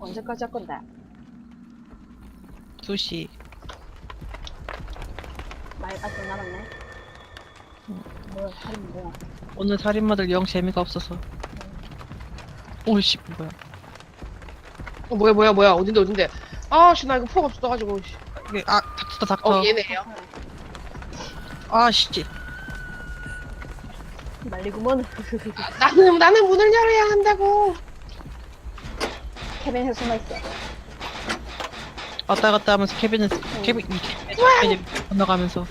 언제까지 할 건데? 2시. 말 아직 남았네. 뭐야, 살인 뭐야? 오늘 살인마들 영 재미가 없어서. 오이씨, 뭐야. 어, 뭐야 뭐야 뭐야 어딘데 어딘데 아씨 나 이거 폭 없어가지고 씨. 이게, 아, 닥터, 닥터. 어 얘네요 아, 씨. 말리구먼. 나는 나는 문을 열어야 한다고 캐빈에 숨어 있어. 왔다 갔다 하면서 케빈은, 케빈, 이 케빈이 건너가면서.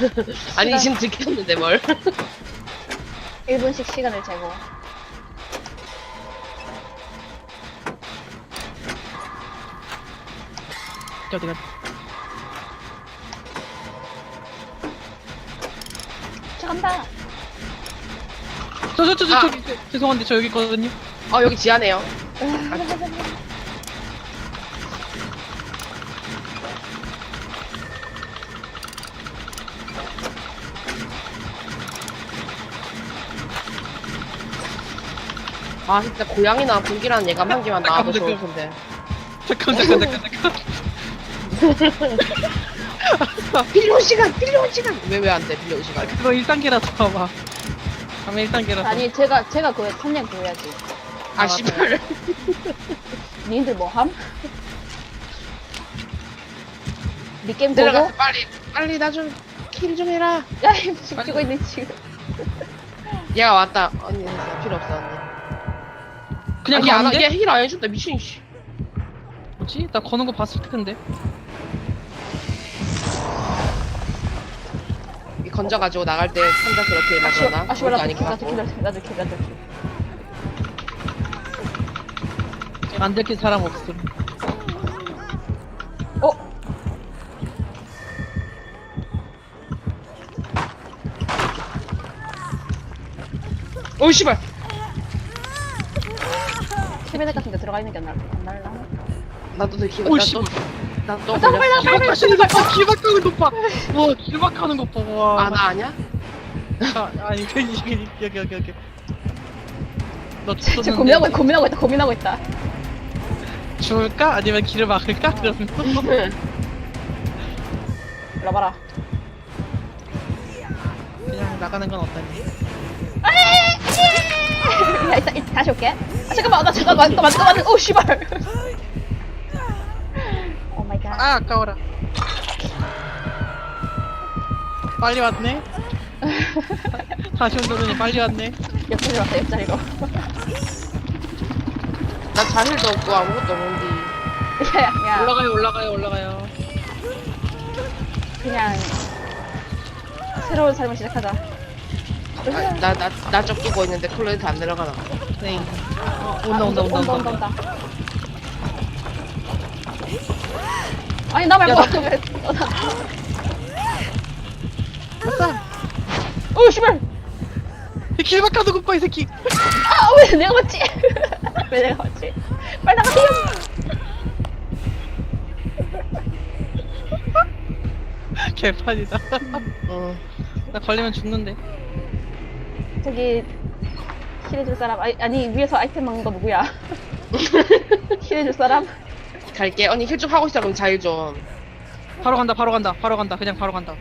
아니 지금 들켰는데 뭘 1분씩 시간을 재고. 어디가. 저 간다. 저, 저, 저, 저, 아. 저기, 저, 죄송한데, 저 여기 있거든요. 어 여기 지하네요 아 진짜 고양이나 불기라는 예감 한 개만 나와도 좋을 텐데 잠깐, 잠깐, 잠깐, 잠깐. 필요한 시간 필요한 시간 왜 왜 안돼 필요한 시간 그거 1단계라서 봐봐. 가면 1단계라서. 아니, 제가, 제가 구해, 선냥 구해야지. 아 씨발 니들 뭐 함? 니 게임 내려가서 보고? 빨리 빨리 나 좀 킬 좀 해라 야, 이 죽이고 있는 지금. 얘가 왔다 언니 됐어 필요 없어 언니 그냥 아니, 안, 가는데? 얘힐안 해준다 미친 씨 뭐지? 나 거는 거 봤을 텐데. 이 건져 가지고 나갈 때 혼자 그렇게 막 그러나? 아, 씨발, 나도 킬, 것 나도 킬, 나도 킬, 나도 킬. 안 들킬 사람 없음. 어? 어이 씨발 캐비넷 같은 데 들어가 있는 게 안 날- 안 날라? 나도 들키고 오이, 씨발. 나또 아, 빨리, 빨리, 길막 가시는 것 봐! 길막 가는 것 봐! 와, 길막 가는 것 봐, 와. 아 나 아냐? 아, 아니, 그, 여기, 여기, 여기, 여기. 너 지금 쳤는데 고민하고 고민하고 있다, 고민하고 있다. 죽을까? 아니면 길을 막을까? 그러면서. 일로 봐라. 그냥 나가는 건 어떠니? 야, 일단, 일단 다시 올게. 아, 잠깐만, 나 잠깐만, 또 맞다, 맞다, 오, 씨발. 오 마이 갓. 아, 아까워라. 빨리 왔네? 다시 온다더니 빨리 왔네? 옆자리로 왔다, 옆자리로. 나 자질도 없고 아무것도 없는데 야, 야, 야, 올라가요, 올라가요, 올라가요. 그냥, 새로운 삶을 시작하자. 나나나 쫓기고 있는데 클로이드 안 내려가나 네. 어, 아, 온다, 온다, 온다, 온다, 온다. 아니, 나 말고. 야, 어, 나- 아싸! 어, 씨발. 이 길막 가는 것 봐, 이 새끼! 아, 왜 내가 맞지? 왜 내가 맞지? 빨리 나가세요. 개판이다. 응나 걸리면 죽는데. 저기 힐해줄 사람 아니, 아니 위에서 아이템 먹는 거 누구야? 힐해줄 사람? 갈게 언니 힐 좀 하고 있어 그럼 자일 좀 바로 간다, 바로 간다, 바로 간다, 그냥 바로 간다.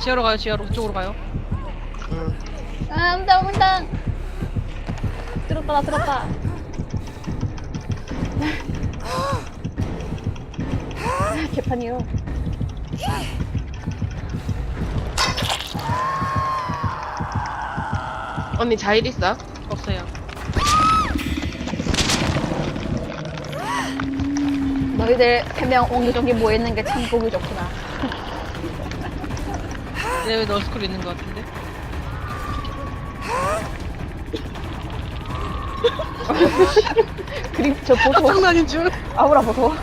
지하로 가요, 지하로. 그쪽으로 가요. 응. 아 온다 온다 들었다 나 들었다 아, 개판이요 언니 자일 있어? 없어요. 너희들 세명 옹기종기 모여있는 게 참 보기 좋구나 내왜 너스쿨 있는 것 같은데? 그림 저 보소 장난인 줄. 아우라 보소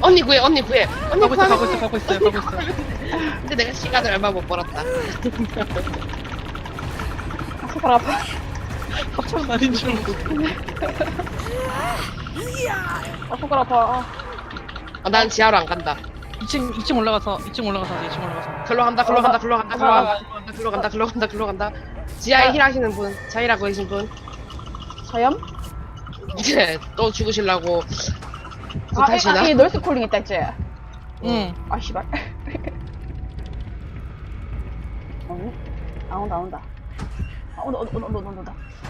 언니 구해 언니 구해. 언니 가고 있어, 구하면 가고 있어, 가고 있어요, 가고 있어요. 근데 내가 시간을 얼마 못 벌었다. 아, 손가락 아파. 합창난인 줄. 아 손가락 아파. 아, 난 지하로 안 간다 2층 2층 올라가서 2층 올라가서 2층 올라가서 글로 간다 글로 간다 글로 간다 글로 간다 아, 글로 간다 글로 간다 글로 간다 지하에 아. 힐 하시는 분 자이라고 계신 분 저염? 이제 또 죽으시려고 아, 부탁하시나 노이스 예, 콜링 있다 했지? 응 아, 씨발. 어? 안 온다, 안 온다. 나온다 온다, 온다, 온다, 온다.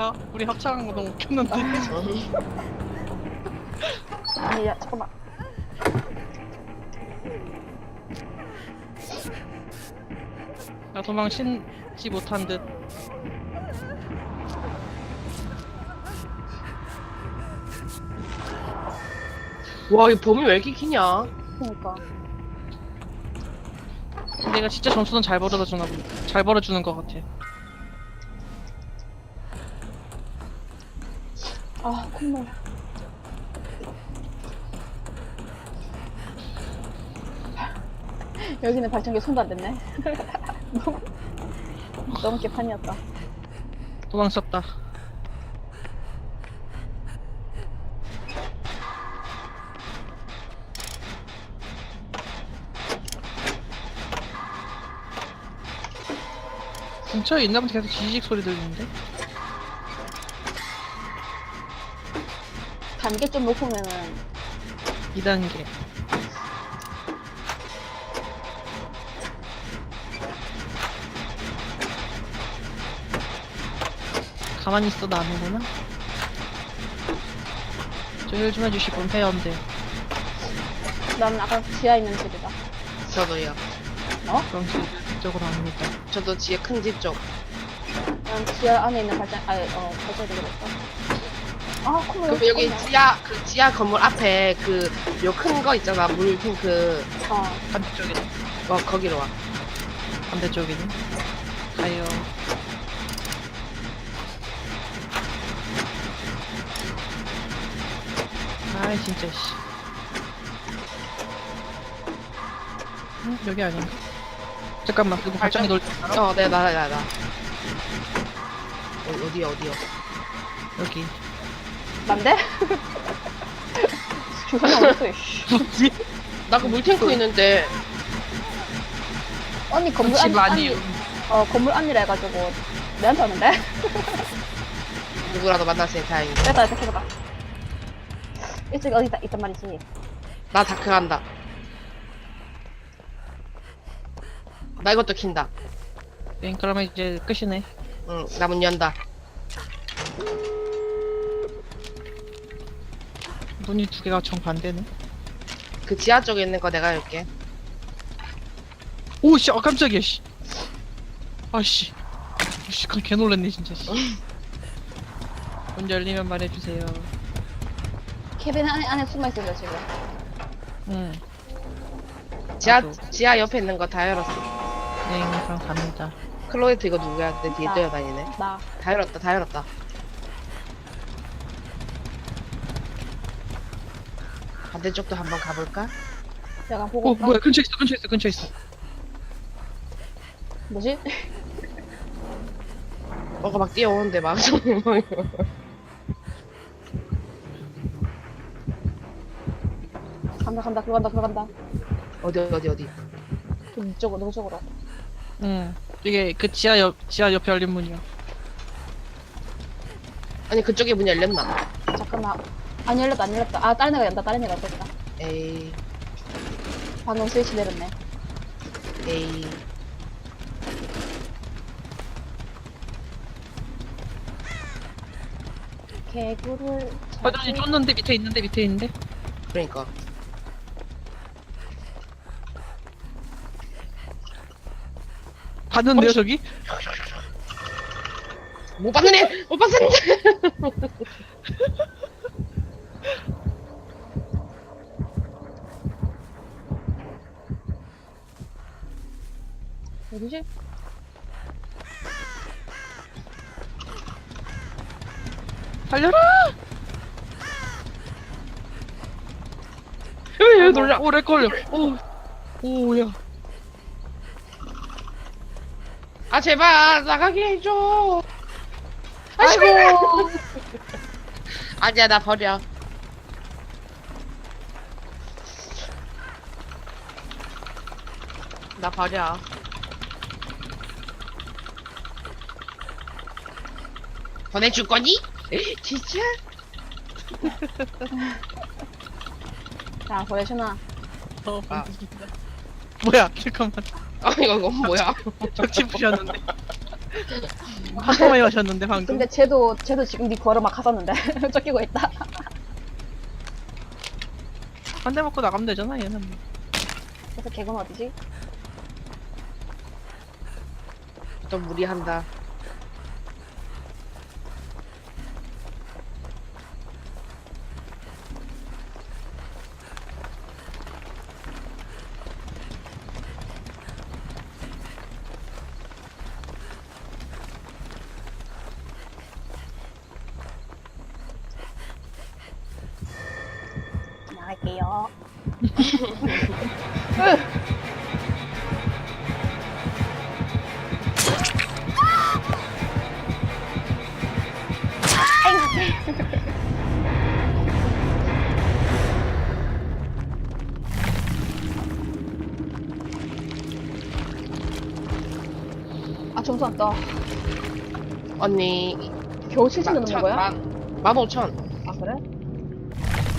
야 우리 합창한 거 너무 웃겼는데 아니, 야, 잠깐만. 나 도망치지 못한 듯 와, 이 범위 왜 이렇게 기냐? 그러니까. 내가 진짜 점수는 잘 벌어다 주나 보잘 벌어주는 것 같아 아, 콧물. 여기는 발전기 손도 안 댔네. 너무, 너무 개판이었다. 도망쳤다 근처에 있나 보다 계속 지직 소리 들리는데 단계 좀 높으면은 2단계 가만히 있어도 안 오구나 조율 좀 해주실 분 회원들 나는 아까 지하에 있는 집이다. 저도요. 그럼 이쪽으로 합니다 저도 지에 큰집 쪽. 난 지하 안에 있는 발전, 아, 어, 발전기 되겠다. 아, 콧물. 그 여기. 지하 그 지하 건물 앞에 그 요 큰 거 있잖아 물 탱크 어, 반대쪽이네 어 거기로 와. 반대쪽이네 가요 아이 진짜 씨 응? 여기 아닌가? 잠깐만 이거 발전기 놀 어, 네, 나, 나, 나. 어, 어디야, 어디야? 여기 난데? 주선이 어딨어, 씨. 뭐지? 나그 물탱크 있는데 언니 건물 집 아니에요 안니, 어, 건물 안니라 해가지고, 내한테 왔는데? 누구라도 만났으니 다행이다. 됐다, 됐다, 됐다. 일찍 어디 있다, 있단 말이지. 나 다크 간다. 나 이것도 킨다. 네, 그러면 이제 끝이네 응, 나 문 연다. 문이 두 개가 정반대네 그 지하 쪽에 있는 거 내가 열게. 오 씨 아 깜짝이야 씨 아씨 씨, 개 놀랐네 진짜 씨. 문 열리면 말해주세요 케빈 안에, 안에 숨어있어요, 지금. 응 지하, 나도. 지하 옆에 있는 거 다 열었어. 네 그럼 갑니다 클로이트 이거 누구야? 내 뒤에 나. 뛰어다니네. 나. 다 열었다, 다 열었다. 반대쪽도 한번 가볼까? 제가 보고. 어 올까? 뭐야 근처에 있어 근처에 있어 근처에 있어 뭐지? 뭐가 막 뛰어오는데 막. 간다, 간다, 들어간다, 들어간다. 어디, 어디, 어디. 좀 이쪽으로, 너 쪽으로. 응 이게 그 지하 옆 지하 옆에 열린 문이야 아니, 그쪽에 문 열렸나? 잠깐만. 안 열렸다, 안 열렸다. 아, 다른 애가 연다, 다른 애가 됐다. 에이, 방금 스위치 내렸네. 에이. 개구를. 화장실 쫓는데 밑에 있는데 밑에 있는데 그러니까. 봤는데요 저기? 못 봤네! 못 봤는데! 어디지? 달려라! 왜, 왜 놀라? 오, 렉 걸려. 오, 오, 야. 아, 제발, 나가게 해줘. 아이고. 아니야, 나 버려. 나 버려. 보내줄 거니? 진짜? 자, 보내주나. 어, 아. 뭐야, 잠깐만. 아, 이거, 이거 뭐야? 적지 부셨는데. 한 번만 마셨는데, 방금. 근데 쟤도, 쟤도 지금 네 거를 막 하셨는데. 쫓기고 있다. 한 대 맞고 나가면 되잖아, 얘는. 뭐. 그래서 개건 어디지? 또 무리한다. 아, 점수 안 떠. 언니. 겨우 7천 넣는 거야? 만, 만 오천. 아, 그래?